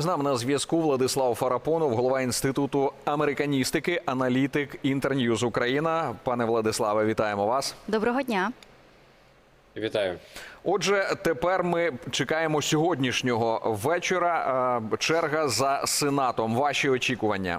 З нами на зв'язку Владислав Фарапонов, голова інституту американістики, аналітик Інтерньюз Україна. Пане Владиславе, вітаємо вас. Доброго дня. Вітаю. Отже, тепер ми чекаємо сьогоднішнього вечора. Е, Черга за сенатом. Ваші очікування.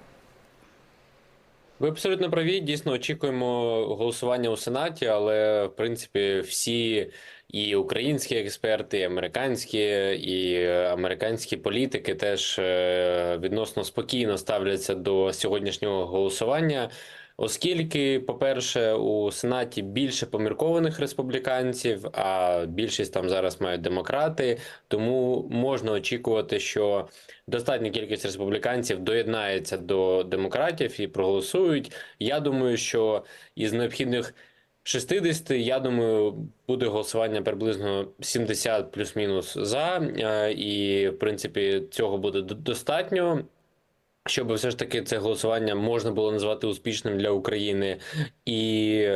Ви абсолютно праві. Дійсно очікуємо голосування у Сенаті, але в принципі всі і українські експерти, і американські, і американські політики теж е, відносно спокійно ставляться до сьогоднішнього голосування. Оскільки, по-перше, у Сенаті більше поміркованих республіканців, а більшість там зараз мають демократи, тому можна очікувати, що достатня кількість республіканців доєднається до демократів і проголосують. Я думаю, що із необхідних 60, я думаю, буде голосування приблизно 70 плюс-мінус за, е, і в принципі цього буде достатньо. Щоб все ж таки це голосування можна було назвати успішним для України, і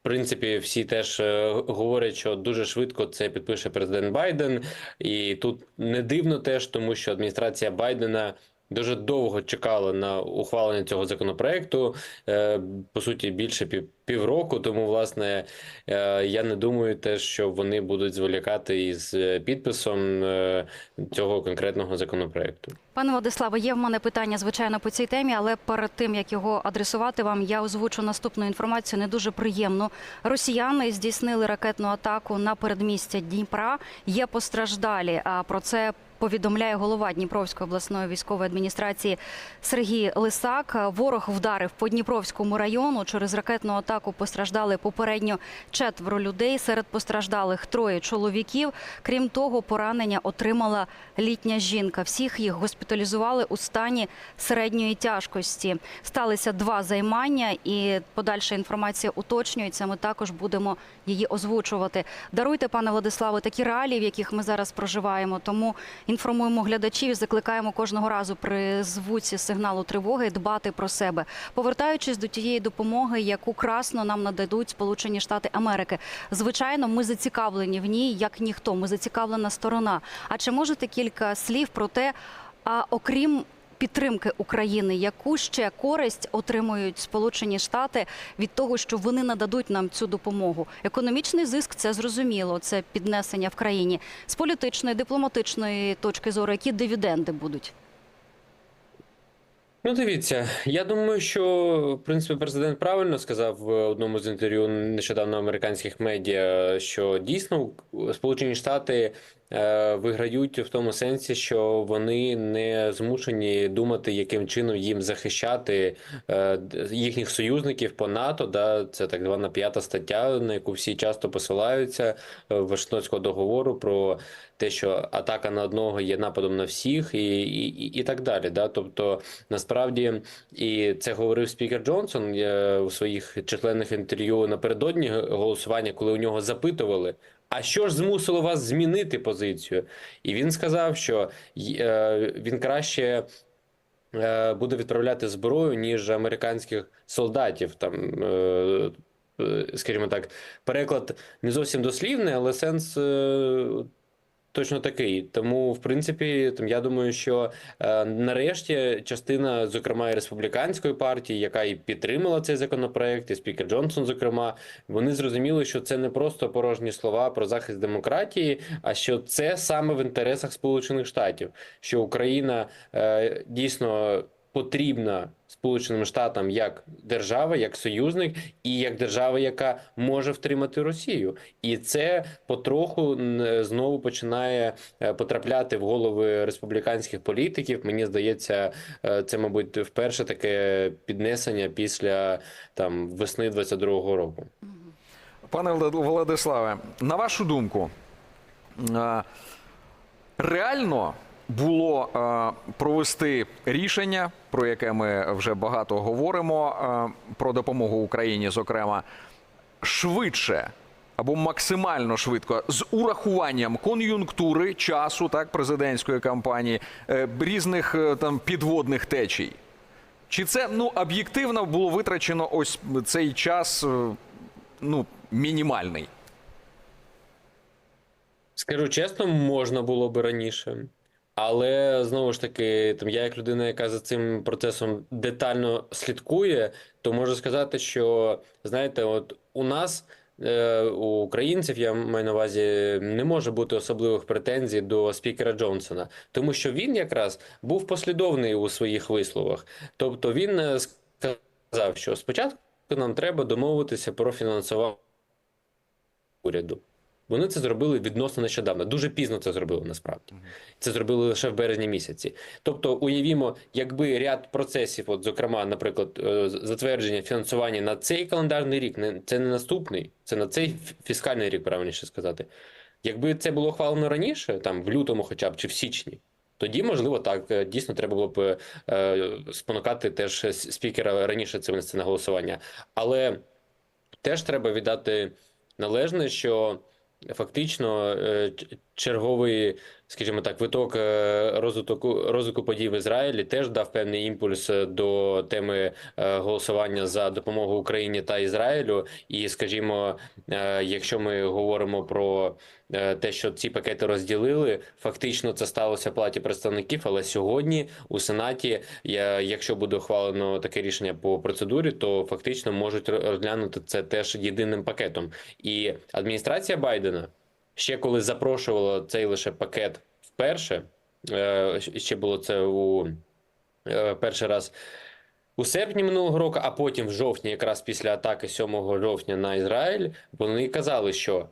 в принципі всі теж е, говорять, що дуже швидко це підпише президент Байден, і тут не дивно теж, тому що адміністрація Байдена дуже довго чекала на ухвалення цього законопроекту, е, по суті, більше пів- півроку. Тому, власне, е, я не думаю теж, що вони будуть зволікати із е, підписом цього конкретного законопроекту. Пане Владиславе, є в мене питання, звичайно, по цій темі, але перед тим як його адресувати вам, я озвучу наступну інформацію, не дуже приємну. Росіяни здійснили ракетну атаку на передмістя Дніпра. Є постраждалі. А про це повідомляє голова Дніпровської обласної військової адміністрації Сергій Лисак. Ворог вдарив по Дніпровському району. Через ракетну атаку постраждали попередньо четверо людей. Серед постраждалих троє чоловіків. Крім того, поранення отримала літня жінка. Всіх їх госпіталізували у стані середньої тяжкості. Сталися два займання, і подальша інформація уточнюється. Ми також будемо її озвучувати. Даруйте, пане Владиславе, такі реалії, в яких ми зараз проживаємо. Тому інформуємо глядачів і закликаємо кожного разу при звуці сигналу тривоги дбати про себе, повертаючись до тієї допомоги, яку красно нам нададуть Сполучені Штати Америки. Звичайно, ми зацікавлені в ній, як ніхто. Ми зацікавлена сторона. А чи можете кілька слів про те, а окрім підтримки України, яку ще користь отримують Сполучені Штати від того, що вони нададуть нам цю допомогу? Економічний зиск це зрозуміло, це піднесення в країні з політичної, дипломатичної точки зору, які дивіденди будуть. Ну, дивіться, я думаю, що в принципі президент правильно сказав в одному з інтерв'ю нещодавно американських медіа, що дійсно Сполучені Штати виграють в тому сенсі, що вони не змушені думати, яким чином їм захищати е, їхніх союзників по НАТО. Да, це так звана п'ята стаття, на яку всі часто посилаються е, Вашингтонського договору про те, що атака на одного є нападом на всіх, і, і, і, так далі. Да? Тобто, насправді, і це говорив спікер Джонсон е, у своїх численних інтерв'ю напередодні голосування, коли у нього запитували. А що ж змусило вас змінити позицію? І він сказав, що е, він краще е, буде відправляти зброю, ніж американських солдатів. Там, е, скажімо так, переклад не зовсім дослівний, але сенс точно такий. Тому, в принципі, там я думаю, що е, нарешті частина, зокрема, і республіканської партії, яка і підтримала цей законопроект, і спікер Джонсон, зокрема, вони зрозуміли, що це не просто порожні слова про захист демократії, а що це саме в інтересах Сполучених Штатів, що Україна е, дійсно потрібна Сполученим Штатам як держава, як союзник і як держава, яка може втримати Росію, і це потроху знову починає е, потрапляти в голови республіканських політиків. Мені здається, е, це мабуть вперше таке піднесення після там весни 22-го року. Пане Влад- Владиславе, на вашу думку, е, реально було провести рішення, про яке ми вже багато говоримо, е, про допомогу Україні, зокрема, швидше або максимально швидко, з урахуванням кон'юнктури, часу так, президентської кампанії, е, різних е, там підводних течій. Чи це ну об'єктивно було витрачено ось цей час ну, мінімальний? Скажу чесно, можна було би раніше. Але знову ж таки, там я як людина, яка за цим процесом детально слідкує, то можу сказати, що знаєте, от у нас. е, У українців я маю на увазі не може бути особливих претензій до спікера Джонсона, тому що він якраз був послідовний у своїх висловах. Тобто він е, сказав, що спочатку нам треба домовитися про фінансування уряду. Вони це зробили відносно нещодавно. Дуже пізно це зробили насправді. Це зробили лише в березні місяці. Тобто, уявімо, якби ряд процесів, от зокрема, наприклад, е, затвердження фінансування на цей календарний рік, не це не наступний, це на цей фіскальний рік, правильніше сказати. Якби це було ухвалено раніше, там в лютому, хоча б чи в січні, тоді можливо так е, дійсно треба було б е, спонукати теж спікера раніше це винести на голосування. Але теж треба віддати належне, що фактично е, черговий, скажімо так, виток е, розвитку, розвитку подій в Ізраїлі теж дав певний імпульс е, до теми е, голосування за допомогу Україні та Ізраїлю. І, скажімо, якщо ми говоримо про те, що ці пакети розділили, фактично це сталося в платі представників. Але сьогодні у Сенаті, якщо буде ухвалено таке рішення по процедурі, то фактично можуть розглянути це теж єдиним пакетом. І адміністрація Байдена ще коли запрошувала цей лише пакет вперше, е, ще було це у е, перший раз. У серпні минулого року, а потім в жовтні, якраз після атаки 7 жовтня на Ізраїль, вони казали, що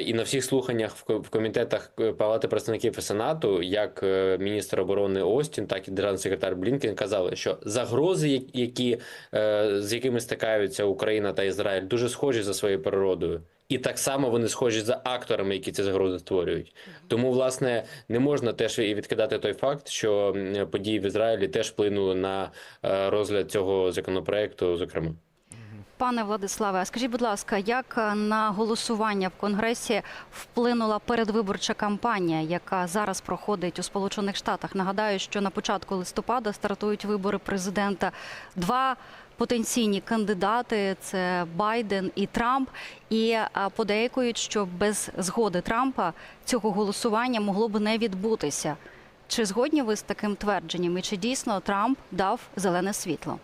і на всіх слуханнях в комітетах е, Палати представників і Сенату, як е, міністр оборони Остін, так і державний секретар Блінкен казали, що загрози, які е, з якими стикаються Україна та Ізраїль, дуже схожі за своєю природою. І так само вони схожі за акторами, які ці загрози створюють. Тому, власне, не можна теж і відкидати той факт, що події в Ізраїлі теж вплинули на е, розгляд цього законопроекту, зокрема. Пане Владиславе, а скажіть, будь ласка, як е, на голосування в Конгресі вплинула передвиборча кампанія, яка зараз проходить у Сполучених Штатах? Нагадаю, що на початку листопада стартують вибори президента. Два потенційні кандидати це Байден і Трамп. І е, подейкують, що без згоди Трампа цього голосування могло б не відбутися. Чи згодні ви з таким твердженням? І чи дійсно Трамп дав зелене світло?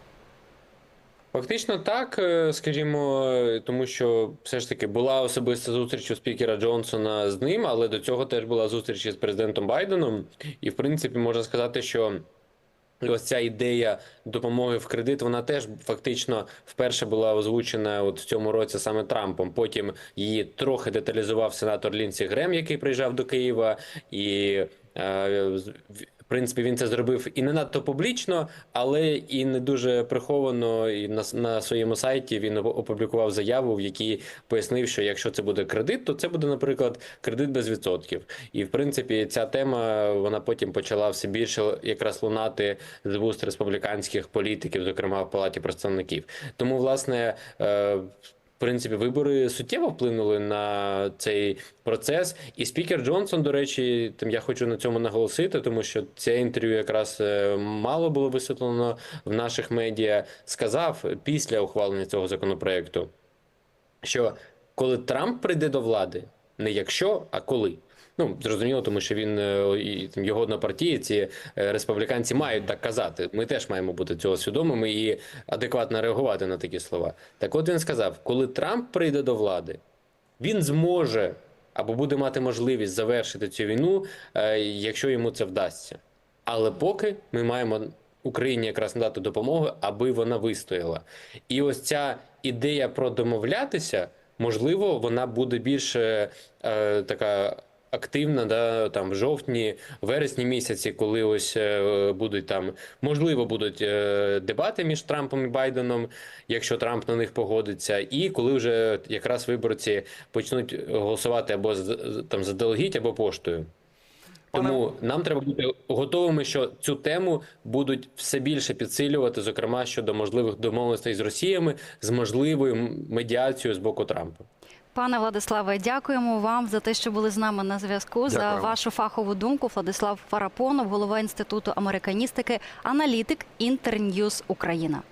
Фактично так, е, скажімо, тому що все ж таки була особиста зустріч у спікера Джонсона з ним, але до цього теж була зустріч із президентом Байденом. І, в принципі, можна сказати, що ось ця ідея допомоги в кредит, вона теж фактично вперше була озвучена от в цьому році саме Трампом. Потім її трохи деталізував сенатор Лінсі Грем, який приїжджав до Києва, і в- в принципі він це зробив і не надто публічно, але і не дуже приховано. І на, на своєму сайті він опублікував заяву, в якій пояснив, що якщо це буде кредит, то це буде, наприклад, кредит без відсотків. І в принципі, ця тема вона потім почала все більше якраз лунати з вуст республіканських політиків, зокрема в палаті представників. Тому, власне. Принципі, вибори суттєво вплинули на цей процес. І спікер Джонсон, до речі, тим я хочу на цьому наголосити, тому що це інтерв'ю якраз е, мало було висвітлено в наших медіа. Сказав після ухвалення цього законопроекту, що коли Трамп прийде до влади, не якщо, а коли. Ну, зрозуміло, тому що він е, і його однопартійці, е, республіканці мають так казати. Ми теж маємо бути цього свідомими і адекватно реагувати на такі слова. Так от він сказав: коли Трамп прийде до влади, він зможе або буде мати можливість завершити цю війну, е, якщо йому це вдасться. Але поки ми маємо Україні якраз надати допомогу, аби вона вистояла. І ось ця ідея про домовлятися, можливо, вона буде більше е, така. Активна, да, там в жовтні, вересні місяці, коли ось е, будуть там, можливо, будуть е, дебати між Трампом і Байденом, якщо Трамп на них погодиться, і коли вже якраз виборці почнуть голосувати або з- там заздалегідь, або поштою. Тому нам треба бути готовими, що цю тему будуть все більше підсилювати, зокрема щодо можливих домовленостей з Росіями, з можливою медіацією з боку Трампа. Пане Владиславе, дякуємо вам за те, що були з нами на зв'язку. За вашу фахову думку. Владислав Фарапонов, голова інституту американістики, аналітик Інтерньюз Україна.